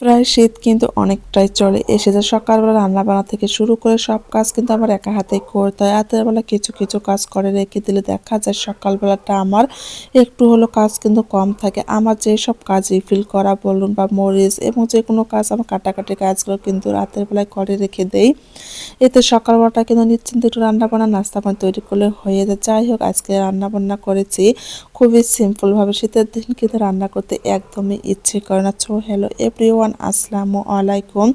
প্রায় শীত কিন্তু অনেকটাই চলে। এসেছে সকালবেলা রান্না বান্না থেকে শুরু করে সব কাজ কিন্তু আমার একা হাতে করতে হয়। রাতের বেলা কিছু কিছু কাজ করে রেখে দিলে দেখা যায় সকালবেলাটা আমার একটু হলো কাজ কিন্তু কম থাকে। আমার যে সব কাজ রিফিল করা, বলুন বা মরিচ এবং যে কোনো কাজ আমার কাটাকাটি কাজগুলো কিন্তু রাতের বেলায় করে রেখে দেই। এতে সকালবেলাটা কিন্তু নিশ্চিন্ত একটু রান্না বান্না নাস্তা পানি তৈরি করলে হয়ে যায়। যাই হোক, আজকে রান্না বান্না করেছি। খুবই সিম্পলভাবে শীতের দিন কিন্তু রান্না করতে একদমই ইচ্ছে করে না। ছো হ্যালো এভরি ওয়ান আসসালামু আলাইকুম।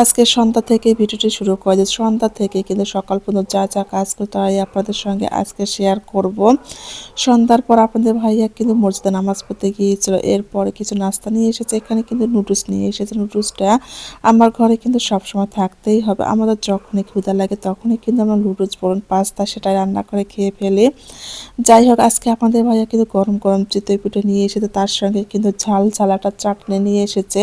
আজকে সন্ধ্যা থেকে ভিডিওটি শুরু করে দিই সন্ধ্যা থেকে কিন্তু সকাল পর্যন্ত যা যা কাজ করতে হয় আপনাদের সঙ্গে আজকে শেয়ার করব। সন্ধ্যার পর আপনাদের ভাইয়া কিন্তু মসজিদে নামাজ পড়তে গিয়েছিল। এরপরে কিছু নাস্তা নিয়ে এসেছে। এখানে কিন্তু নুডলস নিয়ে এসেছে। নুডলসটা আমার ঘরে কিন্তু সবসময় থাকতেই হবে। আমাদের যখনই ক্ষুদা লাগে তখনই কিন্তু আমরা নুডলস বলুন পাস্তা সেটা রান্না করে খেয়ে ফেলি। যাই হোক, আজকে আপনাদের ভাইয়া কিন্তু গরম গরম চিতই পিঠে নিয়ে এসেছে। তার সঙ্গে কিন্তু ঝাল ঝালাটা চাটনি নিয়ে এসেছে।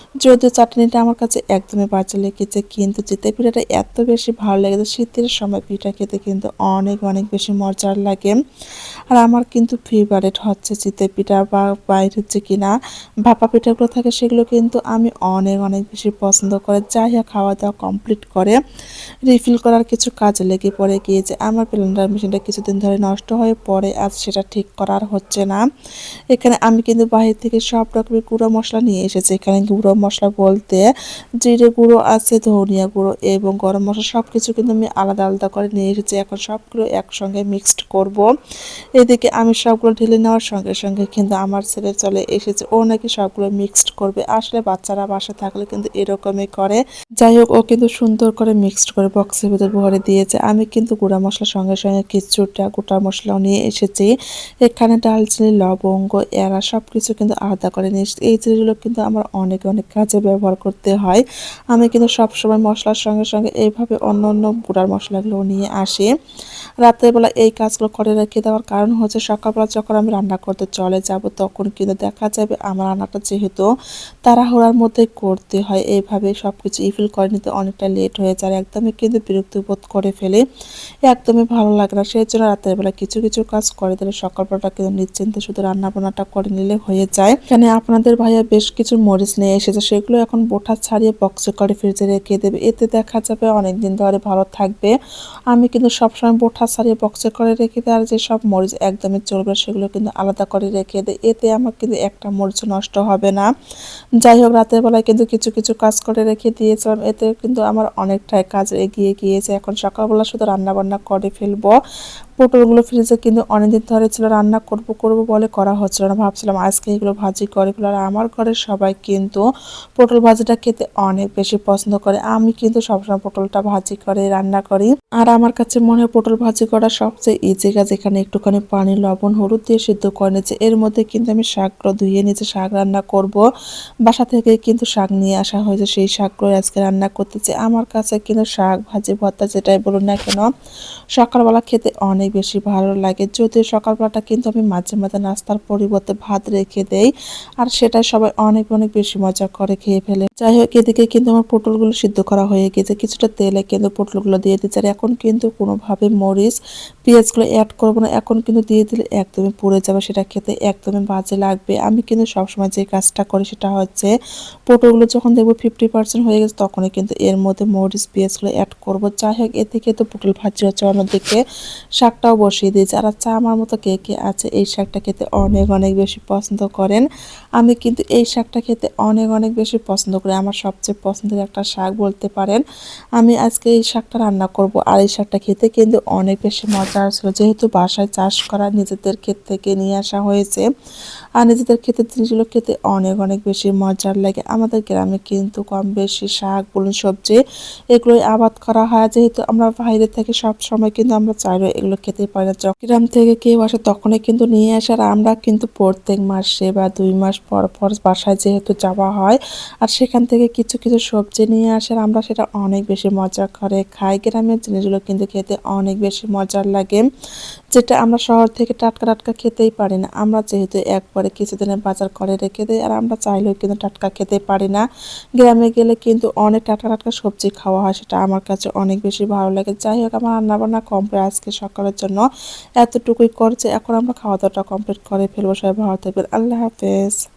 যদিও চাটনিটা আমার কাছে একদমই বাজে লেগেছে, কিন্তু চিতে পিঠাটা এত বেশি ভালো লেগেছে শীতের সময় পিঠা খেতে কিন্তু অনেক অনেক বেশি মজার লাগে। আর আমার কিন্তু ফেভারেট হচ্ছে চিতে পিঠা বা বাইরে হচ্ছে কিনা। ভাপা পিঠাগুলো থাকে সেগুলো কিন্তু আমি অনেক অনেক বেশি পছন্দ করে। যাই হোক খাওয়া দাওয়া কমপ্লিট করে রিফিল করার কিছু কাজে লেগে পড়ে গিয়েছে আমার ব্লেন্ডার মেশিনটা কিছুদিন ধরে নষ্ট হয়ে পড়ে, আজ সেটা ঠিক করার হচ্ছে না। এখানে আমি কিন্তু বাহির থেকে সব রকমের গুঁড়ো মশলা নিয়ে এসেছি। এখানে গুঁড়ো মশলা বলতে জিরে গুঁড়ো আছে, ধনিয়া গুঁড়ো এবং গরম মশলা সব কিছু কিন্তু আমি আলাদা আলাদা করে নিয়ে এসেছি। এখন সবগুলো একসঙ্গে মিক্সড করব। এদিকে আমি সবগুলো ঢেলে নেওয়ার সঙ্গে সঙ্গে কিন্তু আমার ছেলে চলে এসেছে। ও নাকি সবগুলো মিক্সড করবে। আসলে বাচ্চারা বাসা থাকলে কিন্তু এরকমই করে। যাই হোক, ও কিন্তু সুন্দর করে মিক্সড করে বক্সের ভিতর ভরে দিয়েছে। আমি কিন্তু গুঁড়া মশলার সঙ্গে সঙ্গে কিছুটা গোটা মশলাও নিয়ে এসেছি। এখানে ডালচিনি, লবঙ্গ এরা সব কিছু কিন্তু আলাদা করে নিয়ে এই জিনিসগুলো কিন্তু আমার অনেক অনেক কাজে ব্যবহার করতে হয়। আমি কিন্তু সবসময় মশলার সঙ্গে সঙ্গে এইভাবে অন্য অন্য গুঁড়ার মশলাগুলো নিয়ে আসি। রাতের বেলা এই কাজগুলো করে রেখে দেওয়ার কারণ হচ্ছে সকালবেলা যখন আমি রান্না করতে চলে যাব তখন কিন্তু দেখা যাবে আমার রান্নাটা যেহেতু তাড়াহুড়ার মধ্যে করতে হয়, এইভাবে সব কিছু ইফিল করে নিতে অনেকটা লেট হয়ে যায়, একদমই কিন্তু বিরক্তি বোধ করে ফেলে। একদমই ভালো লাগে না সেই জন্য রাতের বেলা কিছু কিছু কাজ করে দিলে সকালবেলাটা কিন্তু নিশ্চিন্তে শুধু রান্না বান্নাটা করে নিলে হয়ে যায়। এখানে আপনাদের ভাইয়া বেশ কিছু মরিচ নিয়ে এসেছে সেগুলো এখন বোঠা ছাড়িয়ে বক্সে করে ফ্রিজে রেখে দেবে। এতে দেখা যাবে অনেক দিন ধরে ভালো থাকবে। আমি কিন্তু সবসময় বোঠা ছাড়িয়ে বক্সে করে রেখে দিই আর যেসব মরিচ একদমই চলবে সেগুলো কিন্তু আলাদা করে রেখে দিই। এতে আমার কিন্তু একটা মরিচ নষ্ট হবে না। যাই হোক, রাতের বেলায় কিন্তু কিছু কিছু কাজ করে রেখে দিয়েছিলাম। এতে কিন্তু আমার অনেকটাই কাজ এগিয়ে গিয়েছে। এখন সকালবেলা শুধু রান্না বান্না করে ফেলব। পটলগুলো ফ্রিজে কিন্তু অনেকদিন ধরে ছিল, রান্না করব করব বলে করা হচ্ছিল না। ভাবছিলাম আজকে এগুলো ভাজি করে ফেলো আর আমার ঘরের সবাই কিন্তু পটল ভাজিটা খেতে অনেক বেশি পছন্দ করে। আমি কিন্তু সবসময় পটলটা ভাজি করে, রান্না করি। আর আমার কাছে মনে হয় পটল ভাজি করা সবচেয়ে ইজি কাজ। এখানে একটুখানি পানি, লবণ, হলুদ দিয়ে সিদ্ধ করে নিয়েছে। এর মধ্যে কিন্তু আমি শাকগুলো ধুয়ে নিয়েছি, শাক রান্না করব। বাসা থেকে কিন্তু শাক নিয়ে আসা হয়েছে, সেই শাকগুলো আজকে রান্না করতেছে। আমার কাছে কিন্তু শাক ভাজি, ভর্তা যেটাই বলুন না কেন, সকালবেলা খেতে অনেক বেশি ভালো লাগে। যদিও সকালবেলাটা কিন্তু আমি মাঝে মাঝে নাস্তার পরিবর্তে ভাত রেখে দেই, আর সেটা সবাই অনেক অনেক বেশি মজা করে খেয়ে ফেলে। যাই হোক, এদিকে কিন্তু আমার পটলগুলো সিদ্ধ করা হয়ে গেছে। কিছুটা তেলে কিন্তু পটলগুলো দিয়ে দিচ্ছে, আর এখন কিন্তু কোনোভাবে মরিচ, পেঁয়াজগুলো অ্যাড করব না। এখন কিন্তু দিয়ে দিলে একদমই পুড়ে যাবে, সেটা খেতে একদমই বাজে লাগবে। আমি কিন্তু সবসময় যে কাজটা করি সেটা হচ্ছে, পটলগুলো যখন দেখব ফিফটি পার্সেন্ট হয়ে গেছে, তখনই কিন্তু এর মধ্যে মরিচ, পেঁয়াজগুলো অ্যাড করব। যাই হোক এ থেকে তো পটল ভাজি হচ্ছে অন্যদিকে। শাকটাও বসিয়ে দিয়েছি। আর চা আমার মতো কে কে আছে এই শাকটা খেতে অনেক অনেক বেশি পছন্দ করেন? আমি কিন্তু এই শাকটা খেতে অনেক অনেক বেশি পছন্দ করি। আমার সবচেয়ে পছন্দের একটা শাক বলতে পারেন, আমি আজকে এই শাকটা রান্না করব। আর এই শাকটা খেতে কিন্তু অনেক বেশি মজা আসলো যেহেতু বাসায় চাষ করা নিজেদের ক্ষেত থেকে নিয়ে আসা হয়েছে আর নিজেদের ক্ষেতের জিনিসগুলো খেতে অনেক অনেক বেশি মজার লাগে। আমাদের গ্রামে কিন্তু কম বেশি শাক, বলুন, সবজি এগুলোই আবাদ করা হয়। যেহেতু আমরা বাইরে থেকে সব সময় কিন্তু আমরা চাইলেও এগুলো খেতে পারি না। যখন গ্রাম থেকে কেউ আসে তখনই কিন্তু নিয়ে আসে আর আমরা কিন্তু প্রত্যেক মাসে বা দুই মাস পর পর বাসায় যেহেতু যাওয়া হয় আর সেখান থেকে কিছু কিছু সবজি নিয়ে আসে আর আমরা সেটা অনেক বেশি মজা করে খাই। গ্রামের জিনিসগুলো কিন্তু খেতে অনেক বেশি মজার লাগে। যেটা আমরা শহর থেকে টাটকা টাটকা খেতেই পারি না। আমরা যেহেতু একবারে কিছুদিনের বাজার করে রেখে দেয়। আর আমরা চাইলেও কিন্তু টাটকা খেতে পারি না। গ্রামে গেলে কিন্তু অনেক টাটকা টাটকা সবজি খাওয়া হয়, সেটা আমার কাছে অনেক বেশি ভালো লাগে। যাই হোক, আমার রান্নাবান্না কমপ্লিট আজকে সকালের জন্য। এতটুকুই করছে, এখন আমরা খাওয়া দাওয়াটা কমপ্লিট করে ফেলব। সবাই ভালো থাকবেন। আল্লাহ হাফেজ।